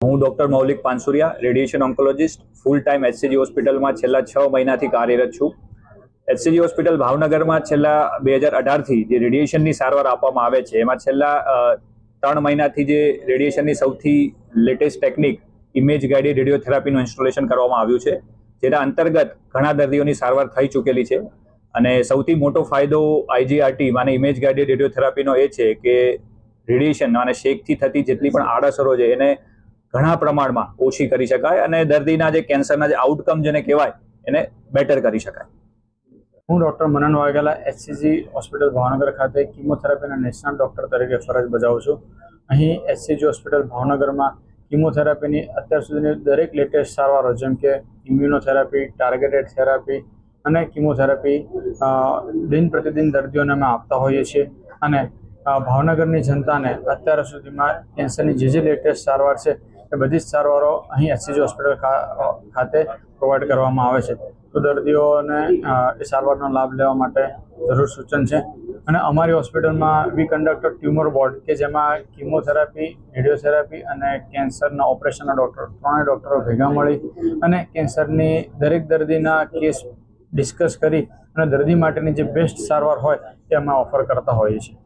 હું doctor Maulik Pansuriya, radiation oncologist full time H C G હોસ્પિટલમાં છેલ્લા છ મહિનાથી કાર્યરત છું. એચસીજી હોસ્પિટલ ભાવનગરમાં છેલ્લા બે હજાર અઢારથી જે રેડિયેશનની સારવાર આપવામાં આવે છે, એમાં છેલ્લા ત્રણ મહિનાથી જે રેડિયેશનની સૌથી લેટેસ્ટ ટેકનિક ઇમેજ ગાઈડેડ રેડિયોથેરાપીનું ઇન્સ્ટોલેશન કરવામાં આવ્યું છે, જેના અંતર્ગત ઘણા દર્દીઓની સારવાર થઈ ચૂકેલી છે. અને સૌથી મોટો ફાયદો આઈજીઆરટી માને ઇમેજ ગાઈડેડ રેડિયોથેરાપીનો એ છે કે રેડિયેશન અને શેકથી થતી જેટલી પણ આડઅસરો છે, એને ઘણા પ્રમાણમાં ઓછી કરી શકાય અને દર્દીના જે કેન્સરના જે આઉટકમ જેને કહેવાય, એને બેટર કરી શકાય. હું doctor Manan Vaghela H C G hospital Bhavnagar ખાતે કિમોથેરાપીના નેશનલ ડૉક્ટર તરીકે ફરજ બજાવું છું. અહીં એચસીજી હોસ્પિટલ ભાવનગરમાં કિમોથેરાપીની અત્યાર સુધીની દરેક લેટેસ્ટ સારવારો જેમ કે ઇમ્યુનોથેરાપી ટાર્ગેટેડ થેરાપી અને કિમોથેરાપી દિન પ્રતિદિન દર્દીઓને અમે આપતા હોઈએ છીએ. અને ભાવનગરની જનતાને અત્યાર સુધીમાં કેન્સરની જે જે લેટેસ્ટ સારવાર છે એ બધી જ સારવારો અહીં એસસીજી હોસ્પિટલ ખાતે પ્રોવાઈડ કરવામાં આવે છે. તો દર્દીઓને એ સારવારનો લાભ લેવા માટે જરૂર સૂચન છે. અને અમારી હોસ્પિટલમાં વી કન્ડક્ટ ટ્યુમર બોર્ડ કે જેમાં કિમોથેરાપી રેડિયોથેરાપી અને કેન્સરના ઓપરેશનના ડૉક્ટર ત્રણેય ડૉક્ટરો ભેગા મળી અને કેન્સરની દરેક દર્દીના કેસ ડિસ્કસ કરી અને દર્દી માટેની જે બેસ્ટ સારવાર હોય તે અમે ઓફર કરતા હોઈએ છીએ.